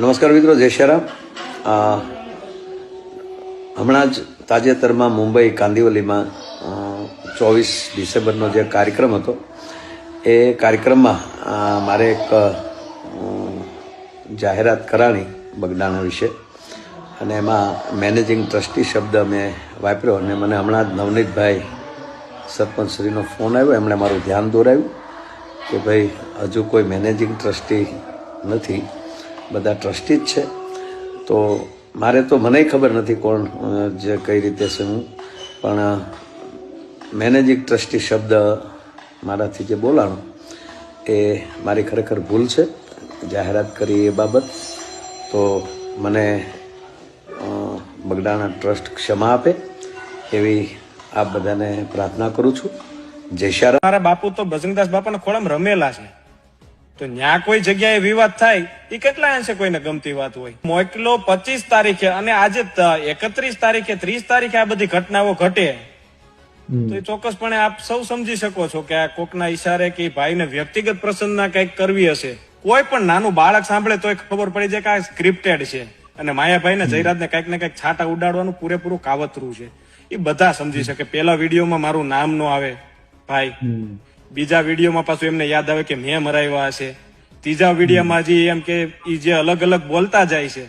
નમસ્કાર મિત્રો, જય શ્રી હમણાં જ તાજેતરમાં મુંબઈ કાંદિવલીમાં ચોવીસ ડિસેમ્બરનો જે કાર્યક્રમ હતો, એ કાર્યક્રમમાં મારે એક જાહેરાત કરાણી બગડાણા વિશે. અને એમાં મેનેજિંગ ટ્રસ્ટી શબ્દ મેં વાપર્યો અને મને હમણાં જ નવનીતભાઈ સરપંચશ્રીનો ફોન આવ્યો, એમણે મારું ધ્યાન દોરાવ્યું કે ભાઈ, હજુ કોઈ મેનેજિંગ ટ્રસ્ટી નથી. બધા ટ્રસ્ટી જ છે. તો મારે તો મને ખબર નથી કોણ જે કઈ રીતે છે હું. પણ મેનેજિંગ ટ્રસ્ટી શબ્દ મારાથી જે બોલાણો, એ મારી ખરેખર ભૂલ છે. જાહેરાત કરી એ બાબત. તો મને બગડાણા ટ્રસ્ટ ક્ષમા આપે એવી આપ બધાને પ્રાર્થના કરું છું. જય શ્રી બાપુ તો ભજનદાસ બાપાના ખોળામાં રમેલા છે. તો ન્યા કોઈ જગ્યાએ વિવાદ થાય એ કેટલા અંશે કોઈને ગમતી વાત હોય. મોકલો પચીસ તારીખે અને આજે એકત્રીસ તારીખે ત્રીસ તારીખે આ બધી ઘટનાઓ ઘટે. તો એ ચોક્કસપણે આપ સૌ સમજી શકો છો કે આ કોકના ઈશારે કે ભાઈને વ્યક્તિગત પ્રસંગના કંઈક કરવી હશે. કોઈ પણ નાનું બાળક સાંભળે તો ખબર પડી જાય કે આ સ્ક્રિપ્ટેડ છે. અને માયાભાઈ ને જયરાજને કંઈક ને કંઈક છાટા ઉડાડવાનું પૂરેપૂરું કાવતરું છે. એ બધા સમજી શકે. પેલા વિડીયોમાં મારું નામ નો આવે. ભાઈ. બીજા વિડીયોમાં પાછું એમને યાદ આવે કે મેં મરાવ્યા હશે. ત્રીજા વિડીયોમાં જે એમ કે એ જે અલગ અલગ બોલતા જાય છે.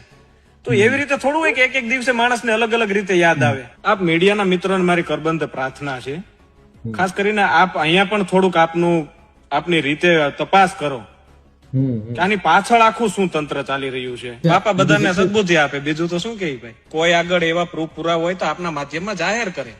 તો એવી રીતે થોડું હોય કે એક એક દિવસે માણસને અલગ અલગ રીતે યાદ આવે. આપ મીડિયાના મિત્રોને મારી કરબંધ પ્રાર્થના છે. ખાસ કરીને આપ અહીંયા પણ થોડુંક આપનું આપની રીતે તપાસ કરો. આની પાછળ આખું શું તંત્ર ચાલી રહ્યું છે? બાપા બધાને સદબુદ્ધિ આપે. બીજું તો શું કે ભાઈ? કોઈ આગળ એવા પ્રૂફ પુરાવા હોય તો આપના માધ્યમમાં જાહેર કરે.